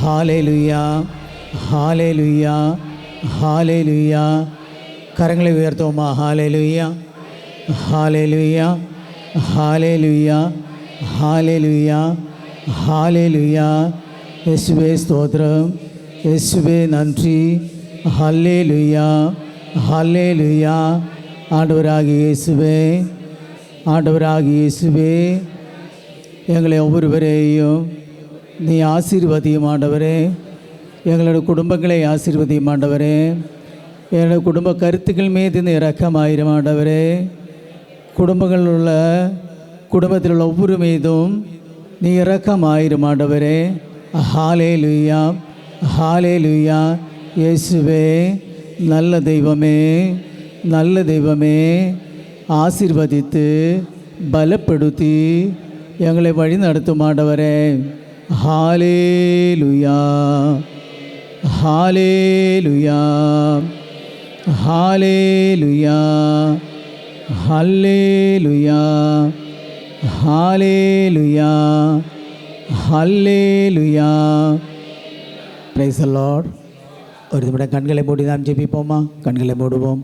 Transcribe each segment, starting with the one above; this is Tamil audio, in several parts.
Hallelujah hallelujah hallelujah. കരങ്ങളെ ഉയർത്തുമ്മ hallelujah hallelujah hallelujah hallelujah hallelujah. യേശുവേ സ്തോത്രം യേശുവേ നന്ദി. ഹല്ലേലുയ ഹല്ലേലുയ ஆண்டவராகி യേശുവേ ஆண்டவராகி இயேசுவே எங்களை நீ ஆசீர்வதியும் ஆண்டவரே. எங்களோட குடும்பங்களை ஆசீர்வதியும் ஆண்டவரே. எங்களோட குடும்ப கருத்துக்கள் மீது நீ இரக்கமாயிரும் ஆண்டவரே. குடும்பங்களில் உள்ள குடும்பத்தில் உள்ள ஒவ்வொரு மீதும் நீ இரக்கமாயிரும் ஆண்டவரே. ஹாலே லுய்யா ஹாலே லுய்யா இயேசுவே நல்ல தெய்வமே நல்ல தெய்வமே. ஆசிர்வதித்து பலப்படுத்தி எங்களை வழி நடத்துமாண்டவரே ஹாலேலுயா ஹாலே ஹாலேலுயா ஹாலே ஹாலேலுயா ஹாலே லுயா ஹல்லே hallelujah hallelujah praise lord ஒரு நிமிடம் கண்களை மூடி தான் ஜெபிப்போமா? கண்களை மூடுவோம்.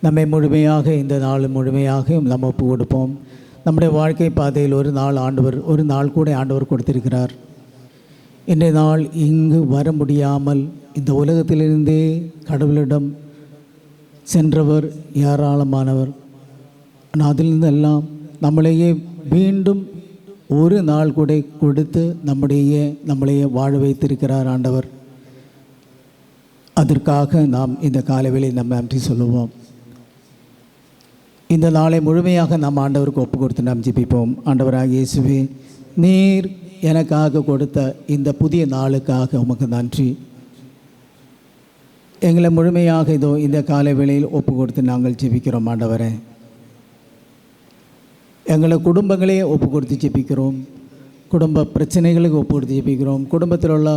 நம்மை முழுமையாக இந்த நாள் முழுமையாக நம்ம ஒப்பு கொடுப்போம். நம்முடைய வாழ்க்கை பாதையில் ஒரு நாள் ஆண்டவர் ஒரு நாள் கூட ஆண்டவர் கொடுத்திருக்கிறார். இன்றைய நாள் இங்கு வர முடியாமல் இந்த உலகத்திலிருந்தே கடவுளிடம் சென்றவர் ஏராளமானவர். ஆனால் அதிலிருந்தெல்லாம் நம்மளையே மீண்டும் ஒரு நாள் கூட கொடுத்து நம்முடைய நம்மளையே வாழ வைத்திருக்கிறார் ஆண்டவர். அதற்காக நாம் இந்த காலவேளை நம்ம நன்றி சொல்லுவோம். இந்த நாளை முழுமையாக நாம் ஆண்டவருக்கு ஒப்பு கொடுத்து நாம் ஜிபிப்போம். ஆண்டவராக இயேசுவே நீர் எனக்காக கொடுத்த இந்த புதிய நாளுக்காக உமக்கு நன்றி. எங்களை முழுமையாக இதோ இந்த காலை வேளையில் ஒப்பு கொடுத்து நாங்கள் ஜெபிக்கிறோம் ஆண்டவரே. எங்களை குடும்பங்களே ஒப்பு கொடுத்து ஜெபிக்கிறோம். குடும்ப பிரச்சனைகளுக்கு ஒப்பு கொடுத்து ஜெபிக்கிறோம். குடும்பத்தில் உள்ள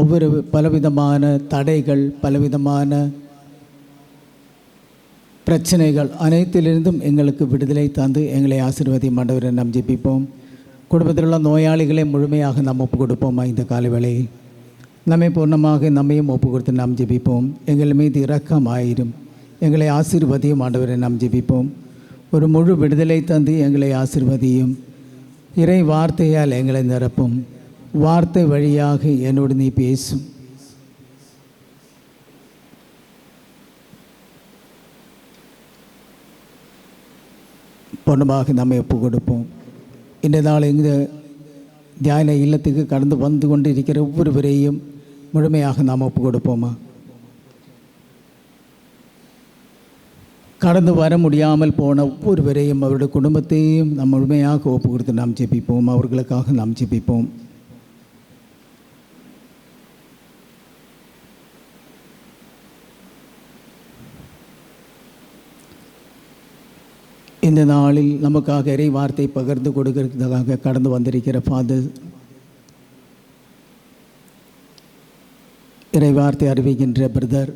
ஒவ்வொரு பலவிதமான தடைகள் பலவிதமான பிரச்சனைகள் அனைத்திலிருந்தும் எங்களுக்கு விடுதலை தந்து எங்களை ஆசீர்வதி மாண்டவரை நாம் ஜெபிப்போம். குடும்பத்திலுள்ள நோயாளிகளை முழுமையாக நாம் ஒப்பு கொடுப்போமா இந்த காலை வேளையில் நம்மை பூர்ணமாக நம்மையும் ஒப்பு கொடுத்து நாம் ஜெபிப்போம். எங்கள் மீது இரக்கம் ஆயிரும் எங்களை ஆசீர்வதியும் ஆண்டவரை நாம் ஜெபிப்போம். ஒரு முழு விடுதலை தந்து எங்களை ஆசிர்வதியும். இறை வார்த்தையால் எங்களை நிரப்பும். வார்த்தை வழியாக என்னோடு நீ பேசும். பொண்ணமாக நம்மை ஒப்பு கொடுப்போம் இந்த நாள் இந்த தியான இல்லத்துக்கு கடந்து வந்து கொண்டு இருக்கிற ஒவ்வொருவரையும் முழுமையாக நாம் ஒப்பு கொடுப்போமா? கடந்து வர முடியாமல் போன ஒவ்வொருவரையும் அவருடைய குடும்பத்தையும் நாம் முழுமையாக ஒப்பு கொடுத்து நாம் ஜெபிப்போம். அவர்களுக்காக நாம் ஜெபிப்போம். இந்த நாளில் நமக்காக இறை வார்த்தை பகிர்ந்து கொடுக்கிறதுக்காக கடந்து வந்திருக்கிற ஃபாதர் இறை வார்த்தை அறிவிக்கின்ற பிரதர்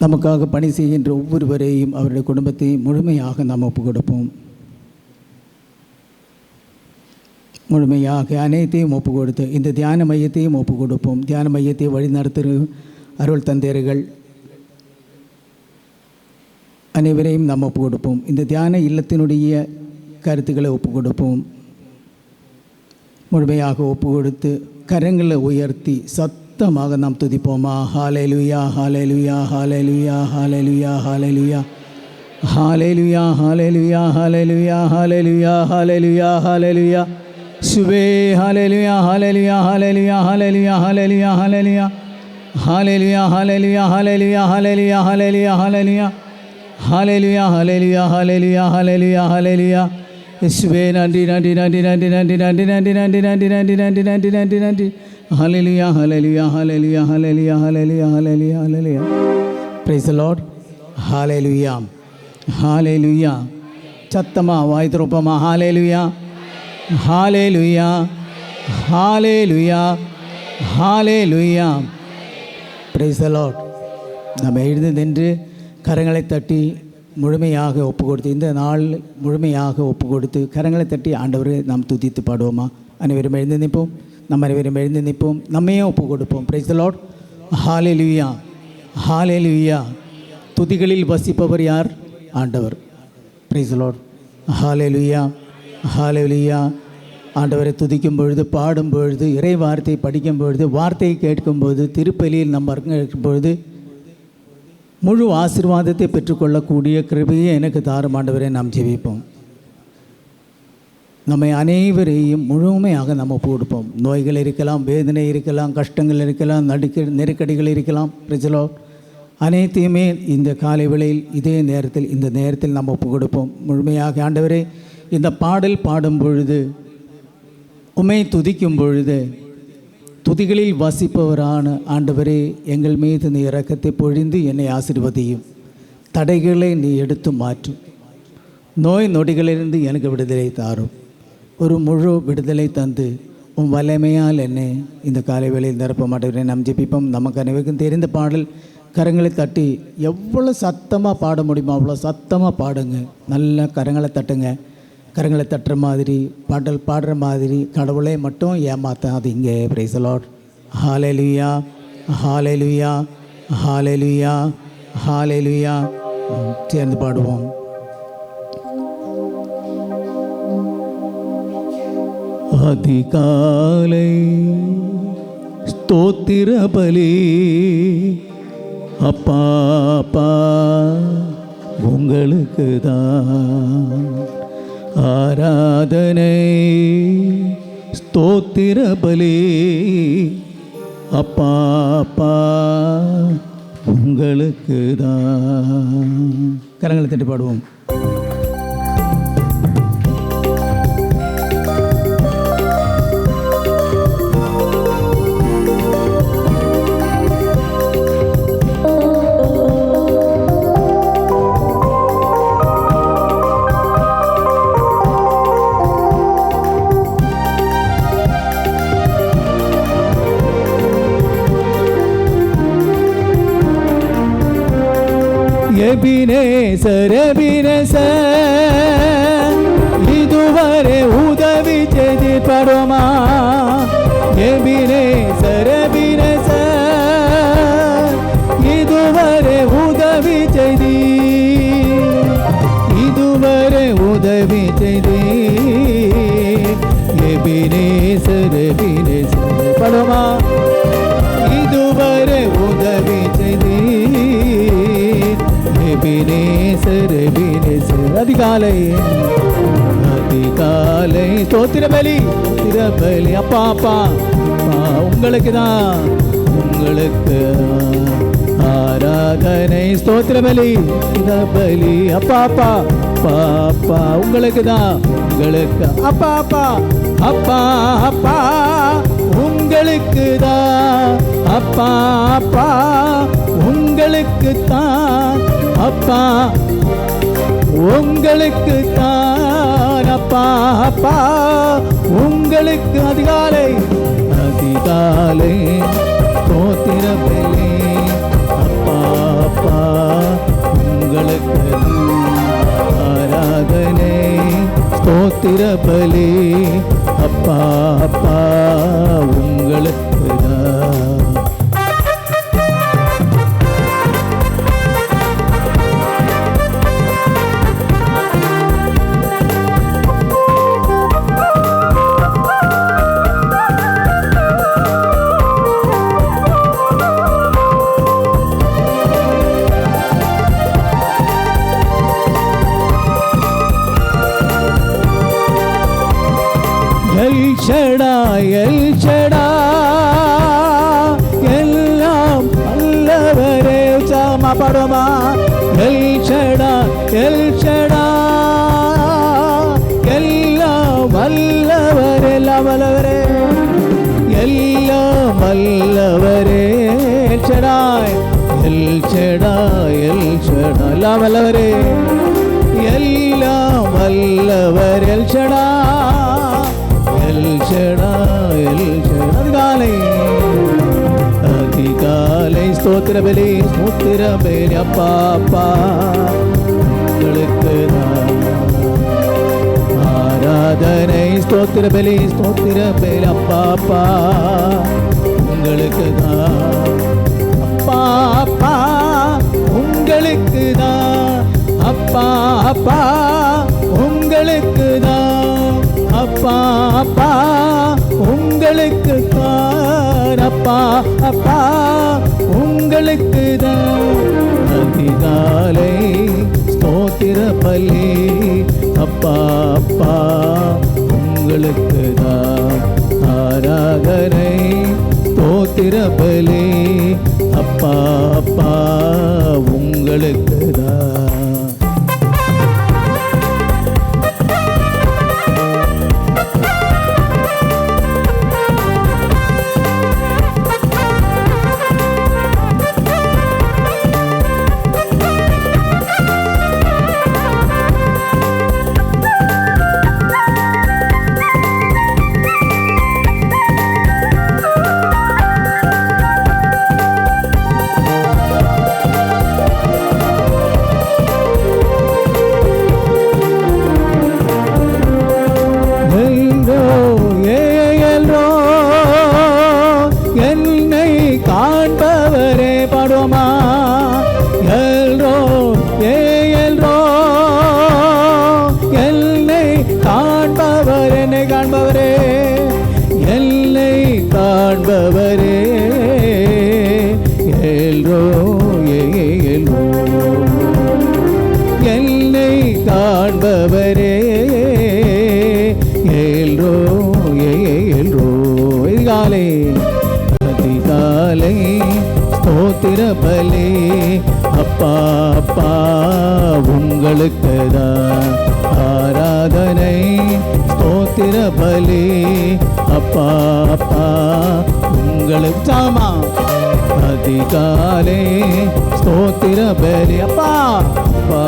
நமக்காக பணி செய்கின்ற ஒவ்வொருவரையும் அவருடைய குடும்பத்தை முழுமையாக நாம் ஒப்பு கொடுப்போம் முழுமையாக அனைத்தையும் ஒப்பு கொடுத்து இந்த தியான மையத்தையும் ஒப்பு கொடுப்போம் தியான மையத்தை வழிநடத்துகிற அருள் தந்தையர்கள் அனைவரையும் நாம் ஒப்பு கொடுப்போம் இந்த தியான இல்லத்தினுடைய கருத்துக்களை ஒப்பு கொடுப்போம் முழுமையாக ஒப்பு கொடுத்து கரங்களை உயர்த்தி சத்தமாக நாம் துதிப்போமா hallelujah hallelujah hallelujah hallelujah hallelujah hallelujah hallelujah hallelujah hallelujah hallelujah hallelujah சுபே hallelujah hallelujah hallelujah hallelujah hallelujah hallelujah hallelujah hallelujah hallelujah hallelujah hallelujah hallelujah hallelujah hallelujah hallelujah hallelujah hallelujah இசுவே நன்றி நன்றி நன்றி நன்றி நன்றி நன்றி நன்றி நன்றி நன்றி நன்றி நன்றி நன்றி நன்றி நன்றி hallelujah hallelujah hallelujah hallelujah hallelujah hallelujah hallelujah praise lord hallelujah hallelujah சத்தமாக வாய் திருப்பமாக hallelujah hallelujah hallelujah hallelujah praise lord நம்ம எழுந்ததென்று கரங்களை தட்டி முழுமையாக ஒப்பு கொடுத்து இந்த நாள் முழுமையாக ஒப்பு கொடுத்து கரங்களை தட்டி ஆண்டவரை நாம் துதித்து பாடுவோமா? அனைவரும் எழுந்து நிற்போம். நம்ம அனைவரும் எழுந்து நிற்போம். நம்மையே ஒப்பு கொடுப்போம் பிரைஸ் லார்ட் ஹாலே லுவியா ஹாலே லுவியா துதிகளில் வசிப்பவர் யார்? ஆண்டவர். பிரைஸ் லார்ட் ஹாலே லுவியா ஹாலே லுவியா ஆண்டவரை துதிக்கும் பொழுது பாடும் பொழுது இறை வார்த்தை படிக்கும் பொழுது வார்த்தையை கேட்கும்பொழுது திருப்பலியில் நம்ம இருக்கும் பொழுது முழு ஆசிர்வாதத்தை பெற்றுக்கொள்ளக்கூடிய கிருபையை எனக்கு தாரும் நாம் ஜெபிப்போம். நம்மை அனைவரையும் முழுமையாக நம்ம ஒப்பு கொடுப்போம் நோய்கள் இருக்கலாம் வேதனை இருக்கலாம் கஷ்டங்கள் இருக்கலாம் நடுக்க நெருக்கடிகள் இருக்கலாம். பிரச்சலோ அனைத்தையுமே இந்த காலை வேளையில் இதே நேரத்தில் இந்த நேரத்தில் நம்ம கொடுப்போம் முழுமையாக ஆண்டவரே இந்த பாடல் பாடும் பொழுது உமை துதிக்கும் பொழுது துதிகளில் வசிப்பவரான ஆண்டவரே எங்கள் மீது நீ இறக்கத்தை பொழிந்து என்னை ஆசீர்வதியும். தடைகளை நீ எடுத்து மாற்றும் நோய் நொடிகளிலிருந்து எனக்கு விடுதலை தாரும். ஒரு முழு விடுதலை தந்து உன் வல்லமையால் என்னை இந்த காலை வேளையில் நிரப்ப மாட்டேன் நம் ஜெபிப்போம். நமக்கு அனைவருக்கும் தெரிந்த பாடல் கரங்களை தட்டி எவ்வளோ சத்தமாக பாட முடியுமோ அவ்வளோ சத்தமாக பாடுங்க. நல்லா கரங்களை தட்டுங்க. கரங்களை தட்டுற மாதிரி பாடல் பாடுற மாதிரி கடவுளை மட்டும் ஏமாற்றாதீங்க praise lord hallelujah hallelujah hallelujah hallelujah சேர்ந்து பாடுவோம். அதிகாலை ஸ்தோத்திர பலி. அப்பா அப்பா உங்களுக்கு தான் ஆராதனை ஸ்தோத்திர பலி அப்பா அப்பா உங்களுக்கு தான் கரங்களை தட்டி பாடுவோம் எபினேசர் காலை அதிகாலை அதிகாலை பலி திரபலி அப்பா அப்பா உங்களுக்கு தான் உங்களுக்கு ஆராதனை ஸ்தோத்திரபலி திரபலி அப்பா அப்பா அப்பா அப்பா உங்களுக்கு தான் உங்களுக்கு. அப்பா அப்பா அப்பா அப்பா உங்களுக்கு தான். அப்பா அப்பா உங்களுக்கு தான். அப்பா உங்களுக்கு தான் அப்பா அப்பா. உங்களுக்கு அதிகாலை அதிகாலை. தோத்திரபலி அப்பா அப்பா. உங்களுக்கு ஆராதனை ஸ்தோத்திர பலி. அப்பா அப்பா உங்களுக்கு தான். சாமா படமா எல்ஷடா எல்ஷடா எல்லாம் வல்லவரே எல்லாம் வல்லவரே. எல்லாம் வல்லவரே எல்ஷடாய் எல்ஷடாய் எல்ஷடா எல்லாம் வல்லவரே. அதிகாலை ஸ்தோத்திர அப்பா அப்பா. உங்களுக்கு தான் ஆராதனை. ஸ்தோத்திர ஸ்தோத்திர அப்பா அப்பா. உங்களுக்கு தான் அப்பா அப்பா. உங்களுக்கு தான் அப்பா அப்பா. உங்களுக்கு தான் அப்பா அப்பா உங்களுக்கு தான் அப்பா அப்பா உங்களுக்கு தான் அதிகாலை ஸ்தோத்திர பலி. அப்பா அப்பா உங்களுக்கு தான் ஆராதனை ஸ்தோத்திர பலி. அப்பா அப்பா உங்களுக்கு உங்களுக்கு ஆராதனை ஸ்தோத்திர பலி அப்பா அப்பா உங்களுக்கு சாமா அதிகாலே ஸ்தோத்திர பலி அப்பா அப்பா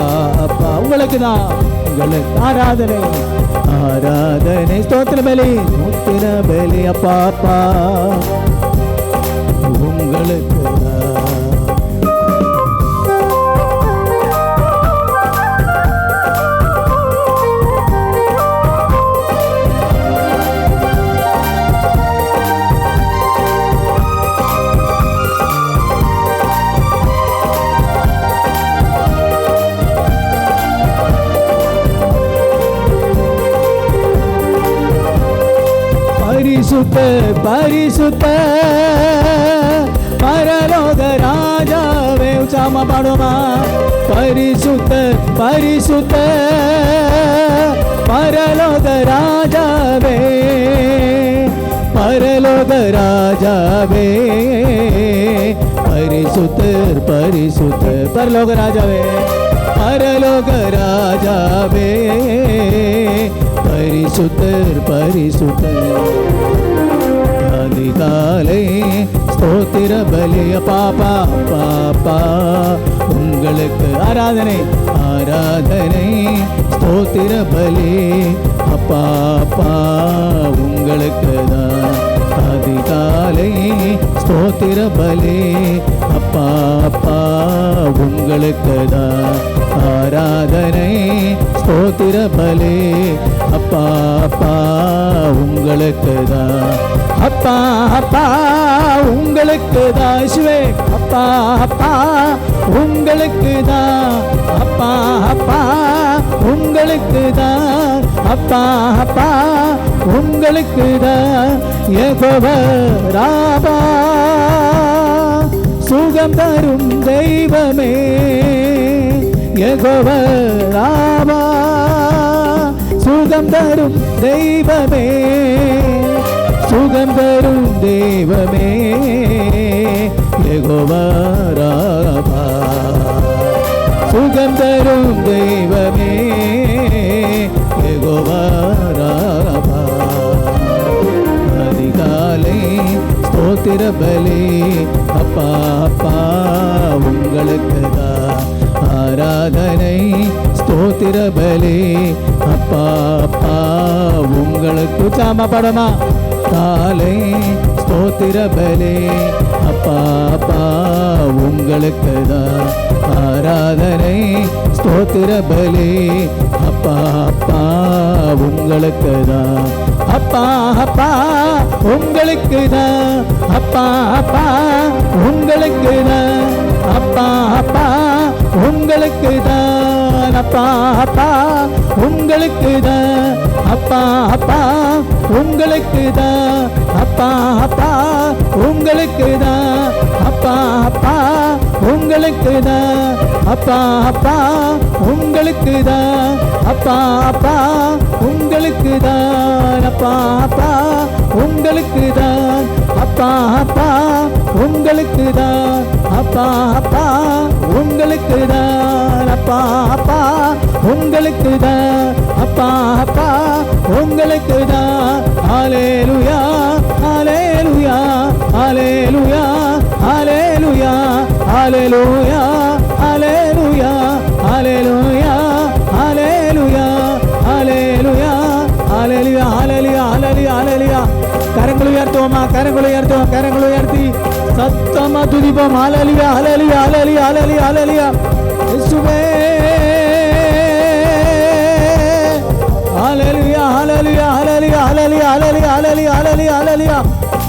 அப்பா உங்களுக்கு தான் உங்களுக்கு ஆராதனை ஆராதனை ஸ்தோத்திர பலி ஸ்தோத்திர பலி அப்பா அப்பா உங்களுக்கு தான் பரிசுத்த பரிசுத்த பரலோக ராஜாவே உச்சாம பாடுமா பரிசுத்த பரிசுத்த பரலோக ராஜாவே பரலோக ராஜாவே பரிசுத்தர் பரிசுத்தர் பரலோக ராஜாவே பரலோக ராஜாவே பரிசுத்தர் பரிசுத்தர் அதிகாலை ஸ்தோத்திர பலிய பாப்பா பாப்பா. உங்களுக்கு ஆராதனை ஆராதனை. ஸ்தோத்திர பலி அப்பாப்பா. உங்களுக்கு தான். அதிகாலை ஸ்தோத்திர பலே. அப்பா அப்பா உங்களுக்கு தான் ஆராதனை. ஸ்தோத்திர பலே. அப்பா அப்பா உங்களுக்கு தான் அப்பா அப்பா உங்களுக்கு தான் சிவே அப்பா அப்பா உங்களுக்கு தான் அப்பா அப்பா உங்களுக்கு தான் அப்பா அப்பா உங்களுக்கு தான் ராபா. சுகம் தரும் தெய்வமே ராபா. சுகம் தரும் தெய்வமே சுகம் தரும் தெய்வமே ராபா. சுகம் தரும் தெய்வமே ஸ்தோத்திர அப்பா அப்பா உங்களுக்கு தான் ஆராதனை. ஸ்தோத்திரபலே. அப்பா அப்பா உங்களுக்கு சாம படமா. காலை ஸ்தோத்திரபலே. அப்பா அப்பா உங்களுக்கு தான் ஆராதனை. ஸ்தோத்திரபலே. அப்பா அப்பா உங்களுக்கு தான் அப்பா அப்பா உங்களுக்கு தான் அப்பா அப்பா உங்களுக்கு தான் அப்பா அப்பா உங்களுக்கு தான் அப்பா அப்பா உங்களுக்கு தான் அப்பா அப்பா உங்களுக்கு தான் அப்பா அப்பா உங்களுக்கு தான் அப்பா அப்பா உங்களுக்கு தான் அப்பா அப்பா உங்களுக்கு தான் அப்பா அப்பா உங்களுக்கு தான் அப்பா அப்பா உங்களுக்கு தான் அப்பா அப்பா உங்களுக்கு தான் அப்பா அப்பா உங்களுக்கு தான் அப்பா அப்பா உங்களுக்கு தான் hallelujah hallelujah hallelujah hallelujah. Hallelujah hallelujah hallelujah hallelujah hallelujah hallelujah hallelujah hallelujah ஹalleluya கரங்களை உயர்த்துவோமா கரங்களை உயர்த்துவோம் கரங்களை உயர்த்தி சத்தமா துதிப்போம் ஹalleluya ஹalleluya ஹalleluya ஹalleluya ஹalleluya இயேசுவே ஹalleluya hallelujah hallelujah hallelujah hallelujah hallelujah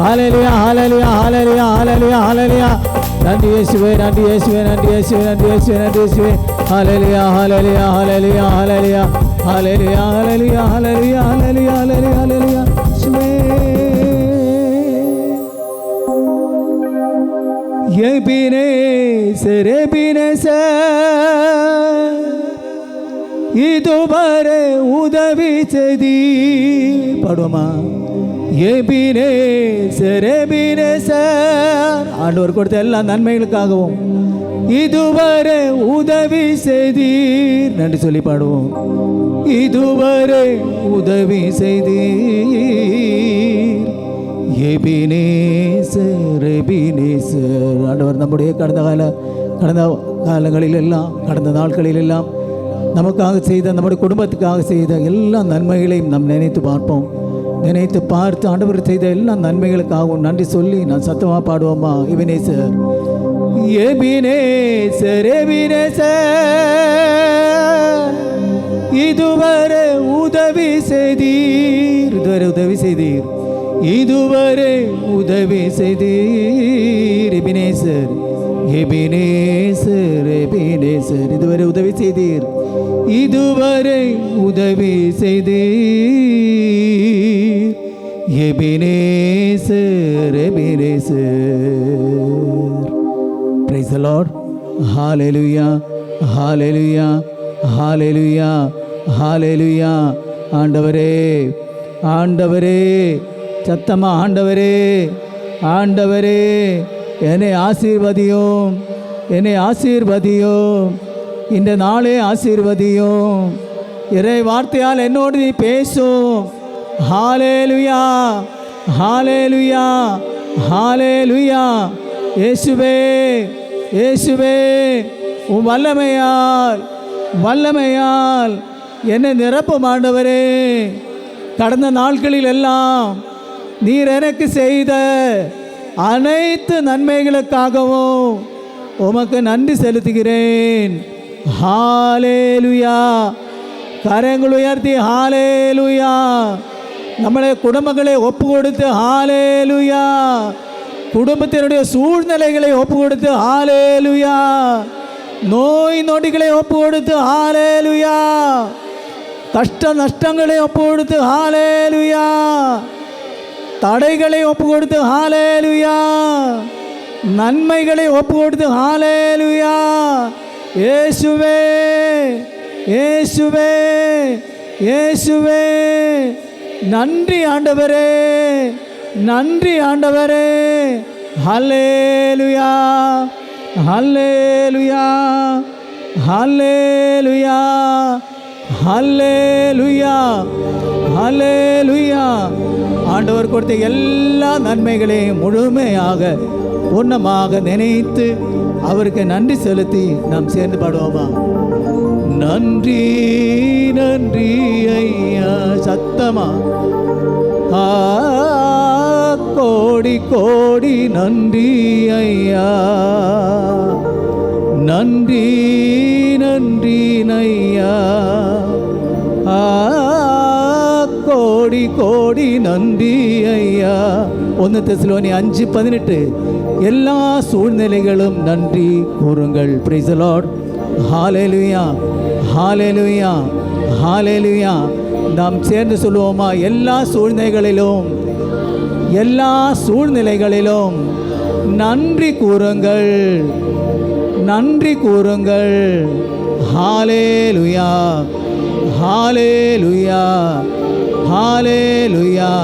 hallelujah hallelujah hallelujah hallelujah ஹalleluya நன்றி இயேசுவே நன்றி இயேசுவே நன்றி இயேசுவே நன்றி இயேசுவே நன்றி இயேசுவே ஹalleluya hallelujah hallelujah hallelujah hallelujah hallelujah hallelujah hallelujah hallelujah ஹalleluya இயேசுவே எபினேசர் எபினேசர் இதுவரை உதவி செய்தி. பாடுவோமா எபினேசர் எபினேசர் ஆண்டவர் கொடுத்த எல்லா நன்மைகளுக்காகவும் இதுவரை உதவி செய்தீர். நன்றி சொல்லி பாடுவோம். இதுவரை உதவி செய்தீர். ஆண்டவர் நம்முடைய கடந்த கால கடந்த காலங்களில் எல்லாம் கடந்த நாட்களில் எல்லாம் நமக்காக செய்த நம்முடைய குடும்பத்துக்காக செய்த எல்லா நன்மைகளையும் நாம் நினைத்து பார்ப்போம். நினைத்து பார்த்து ஆண்டவர் செய்த எல்லா நன்மைகளுக்காகவும் நன்றி சொல்லி நான் சத்தமாக பாடுவோமா? எபினேசர். Ebenezer Ebenezer. இதுவரை உதவி செய்தீர். இதுவரை உதவி செய்தீர். இதுவரை உதவி செய்தீர் எபினேசர். எபினேசர் எபினேசர் இதுவரை உதவி செய்தீர் இதுவரை உதவி செய்தீர் Ebenezer Ebenezer praise Lord Lord. Hallelujah. Hallelujah. Hallelujah. ஆண்டவரே ஆண்டவரே சத்தமா ஆண்டவரே ஆண்டவரே என்னை ஆசீர்வதியும் என்னை ஆசீர்வதியும். இந்த நாளே ஆசீர்வதியும். இறை வார்த்தையால் என்னோடு நீ பேசும். ஹாலேலுயா ஹாலேலுயா ஹாலேலுயா இயேசுவே இயேசுவே உன் வல்லமையால் வல்லமையால் என்னை நிரப்பும் ஆண்டவரே கடந்த நாட்களில் எல்லாம் நீர் எனக்கு செய்த அனைத்து நன்மைகளுக்காகவும் உமக்கு நன்றி செலுத்துகிறேன். ஹாலேலுயா. கரங்கள் உயர்த்தி ஹாலேலுயா. நம்மளை குடும்பங்களை ஒப்பு கொடுத்து ஹாலேலுயா. குடும்பத்தினுடைய சூழ்நிலைகளை ஒப்பு கொடுத்து ஹாலேலுயா. நோய் நொடிகளை ஒப்பு கொடுத்து ஹாலேலுயா. கஷ்ட நஷ்டங்களை ஒப்பு கொடுத்து ஹாலேலுயா. தடைகளை ஒப்பு கொடுத்து ஹாலேலுயா. நன்மைகளை ஒப்பு கொடுத்து ஹாலேலுயா ஏசுவே ஏசுவே ஏசுவே நன்றி ஆண்டவரே நன்றி ஆண்டவரே. Hallelujah hallelujah hallelujah hallelujah hallelujah ஆண்டவர் கொடுத்த எல்லா நன்மைகளையும் முழுமையாக உன்னமாக நினைத்து அவருக்கு நன்றி செலுத்தி நாம் சேர்ந்து பாடுவோமா? நன்றி நன்றி ஐயா சத்தமா? கோடி கோடி நன்றி ஐயா. நன்றி நன்றி ஐயா. கோடி கோடி நன்றி ஐயா. ஒன்று தெசிலோனி அஞ்சு பதினெட்டு. எல்லா சூழ்நிலைகளும் நன்றி கூறுங்கள். பிரைஸ் ஹாலேலுயா ஹாலேலுயா ஹாலேலுயா நாம் சேர்ந்து சொல்லுவோமா? எல்லா சூழ்நிலைகளிலும் எல்லா சூழ்நிலைகளிலும் நன்றி கூறுங்கள். நன்றி கூறுங்கள். ஹாலே லுயா ஹாலே லுயா ஹாலே லுயா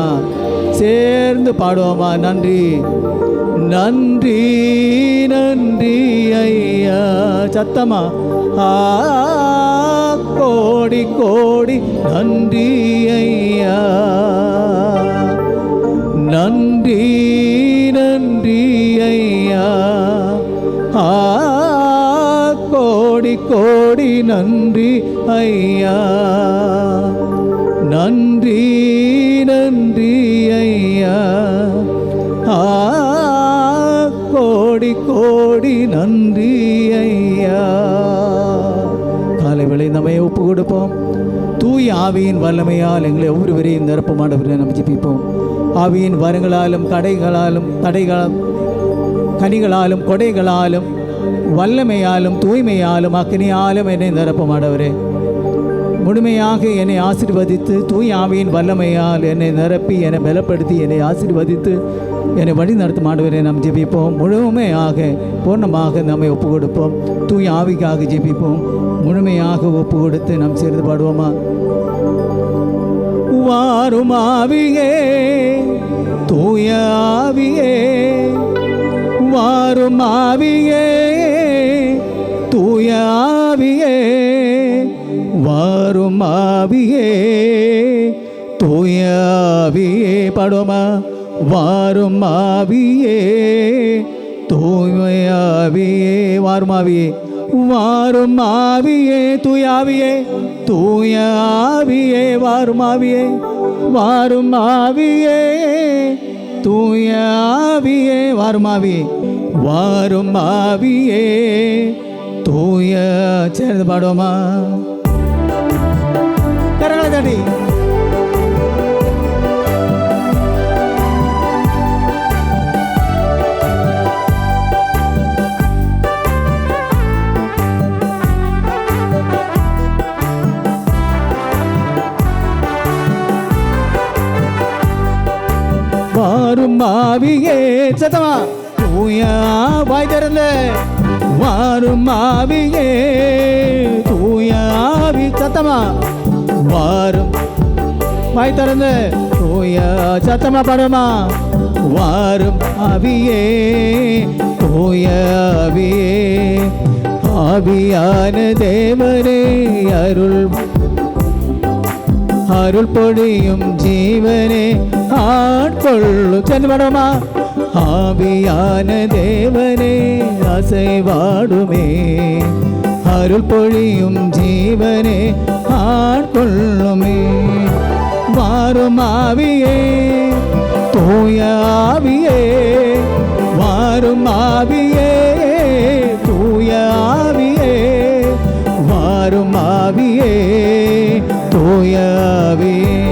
சேர்ந்து பாடுவோமா? நன்றி. நன்றி நன்றி ஐயா. சத்தமா? ஆ கோடி கோடி நன்றி ஐயா. நன்றி நன்றி ஐயா. ஆ கோடி கோடி நன்றி ஐயா. கொடுப்போம். தூய் ஆவியின் வல்லமையால் எங்களை ஒவ்வொருவரையும் நிரப்பமானவர்களை நம்ம ஜெபிப்போம். ஆவியின் வரங்களாலும் கடைகளாலும் தடைகளாலும் கனிகளாலும் கொடைகளாலும் வல்லமையாலும் தூய்மையாலும் அக்னியாலும் என்னை நிரப்பமானவரே. முழுமையாக என்னை ஆசீர்வதித்து தூய் ஆவியின் வல்லமையால் என்னை நிரப்பி என்னை பலப்படுத்தி என்னை ஆசீர்வதித்து என்னை வழி நடத்தும் ஆண்டவரை நாம் ஜெபிப்போம். முழுமையாக பூர்ணமாக நம்மை ஒப்பு கொடுப்போம் தூய் ஆவிக்காக ஜெபிப்போம். முழுமையாக ஒப்பு கொடுத்து நாம் சேர்ந்து பாடுவோமா? வாரும் ஆவியே தூய ஆவியே வாரும் ஆவியே தூய ஆவியே மாறும் ஆவியே தூய ஆவியே பாடுவோமா வாரும் ஆவியே தூயாவியே வாருமாவியே வாரும் ஆவியே தூயாவியே தூயாவியே வாருமாவியே வாரும் ஆவியே தூயாவியே வாருமாவியே வாரும் ஆவியே தூய சேர்ந்து பாடுவோமா? கரங்களை தட்டி வாரும் ஆவியே சத்தமா? தூயா வாய் திறந்து வாரும் மாவியே தூயாவி சத்தமா? வாரும் வாய் திறந்து தூய சத்தமா பாடுமா வாரும் ஆவியே தூய ஆவியே ஆவியான தேவனே அருள் அருள் பொழியும் ஜீவனே ஆட்கொள்ளு சென்று படமா ஆவியான தேவனே அசைவாடுமே அருள் பொழியும் ஜீவனே ஆட்கொள்ளுமே வாரும் ஆவியே தூய ஆவியே வாரும் ஆவியே தூய ஆவியே வாரும் ஆவியே தூய ஆவியே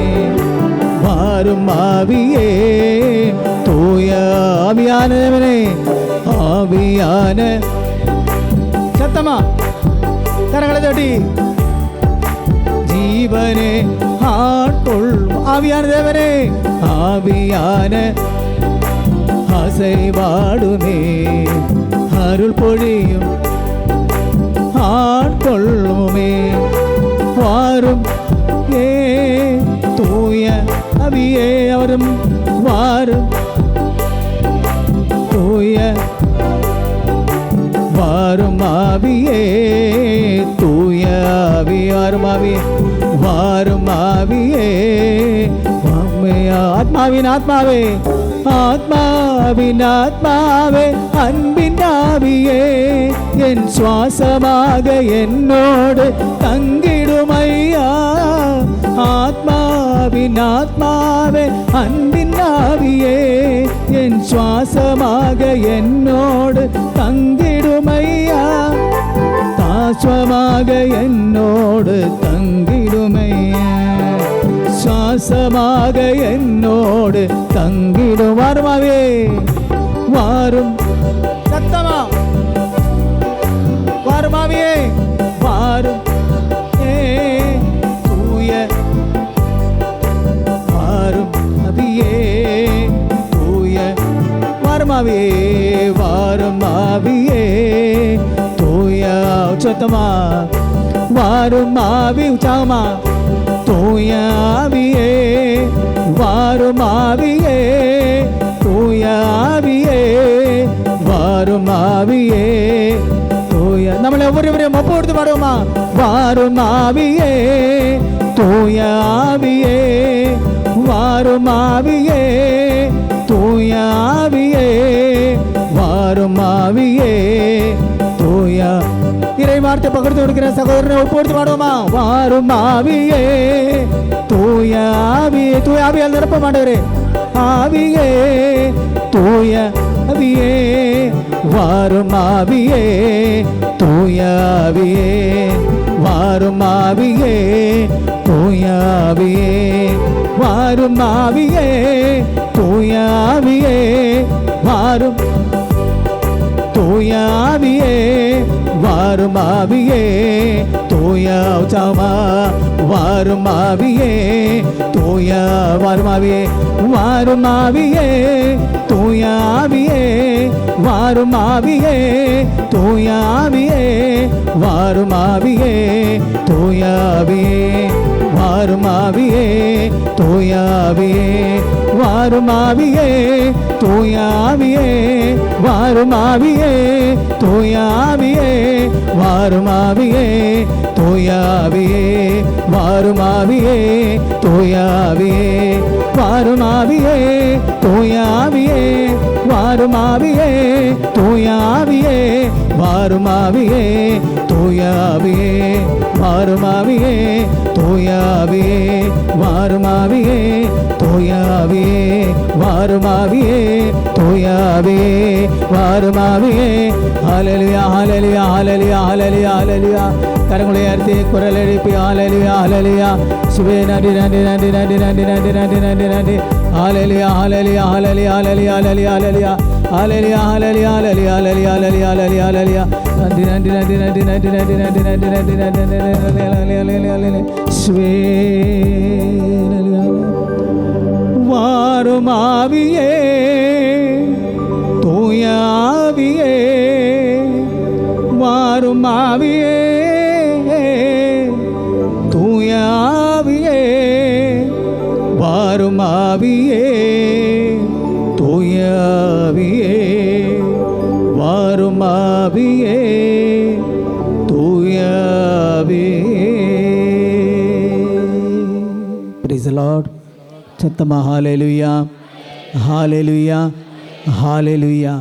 வாரும் ஆவியே தூய ஆவியானவனே ஆவியான சத்தமா കരങ്ങളെ ജീവനെ ആട്ടൊള്ളും ആവിയാണ് ദേവനെ ആവിയാണ് അസൈവാടുമേ അരുൾ പൊഴിയും ആട്ടൊള്ളുമേ വാറും ഏ തൂയ അവിയേ അവരും വാറും തൂയ വാറും ആവിയേ வாரும் ஆவியே வாரும் ஆவியே. ஆமையா, ஆத்மாவின் ஆத்மாவே ஆத்மாவின் ஆத்மாவே அன்பின் ஆவியே. என் சுவாசமாக என்னோடு தங்கிடுமையா ஆத்மாவின் ஆத்மாவே அன்பின் ஆவியே. என் சுவாசமாக என்னோடு தங்கிடுமையா தாஸ்வமாக என்னோடு தங்கிடுமையா சுவாசமாக என்னோடு தங்கிடும் வருமாவே வாரும். சத்தமா? வாருமாவியே வாரும். ஏ தூய. வாரும் அபியே தூய. வாருமாவியே வாரும் அபியே தூய. சத்தமா? வாரும் ஆவி உச்சாமா தூய ஆவியே வாரும் ஆவியே தூய ஆவியே வாரும் ஆவியே தூய நம்மளை ஒவ்வொருவரையும் ஒப்புடுத்து பாடுவோமா? வாரும் ஆவியே தூய வாரும் ஆவியே வார்த்தை பகிர்ந்து கொடுக்கிற சகோதரனை ஒப்பு பாடுவோமா? வாரும் ஆவியே தூய ஆவியே தூய ஆவியால் நிரப்ப மாட்டவரே. ஆவியே தூய ஆவியே வாரும் ஆவியே தூய ஆவியே வாரும் ஆவியே தூய ஆவியே வாரும் ஆவியே தூய ஆவியே வாரும் தூய ஆவியே வாரும் ஆவியே தூய உச்சாமா வாரும் ஆவியே தூய வாரும் ஆவியே வாரும் ஆவியே தூய ஆவியே வாரும் ஆவியே தூய ஆவியே வாரும் ஆவியே தூய ஆவியே வாரும் ஆவியே தூய ஆவியே. வாருமாவியே தூயாவியே வாருமாவியே தூயாவியே வாருமாவியே தூயாவியே வாருமாவியே தூயாவியே வாருமாவியே தூயாவியே வாருமாவியே தூயாவியே வாருமாவியே தூயாவியே மாறுமாவியே தூயாவியே மாறுமாவியே தூயாவியே மாறுமாவியே தூயாவியே மாறுமாவியே. ஹலலியா ஹலலியா ஹலலியா ஹலலியா ஹலலியா கரங்களை அறுத்து குரல் எழுப்பி ஆலலியா ஆலலியா சுவே நன்றி நன்றி நன்றி நன்றி நன்றி நன்றி நன்றி நன்றி நன்றி ஹalleluya ஹalleluya ஹalleluya ஹalleluya ஆலலியா ஆலலியா ஹalleluya ஹalleluya ஹalleluya ஹalleluya ஹalleluya ஆலலியா நன்றி நன்றி நன்றி நன்றி நன்றி நன்றி நன்றி நன்றி நன்றி நன்றி நன்றி நன்றி சுவே வாரும் ஆவியே தூய ஆவியே வாரும் ஆவியே ஆவியே தூய ஆவியே வாரும் ஆவியே தூய ஆவியே Praise the Lord. சத்தமா ஹாலேலுயா ஹாலேலுயா ஹாலேலுயா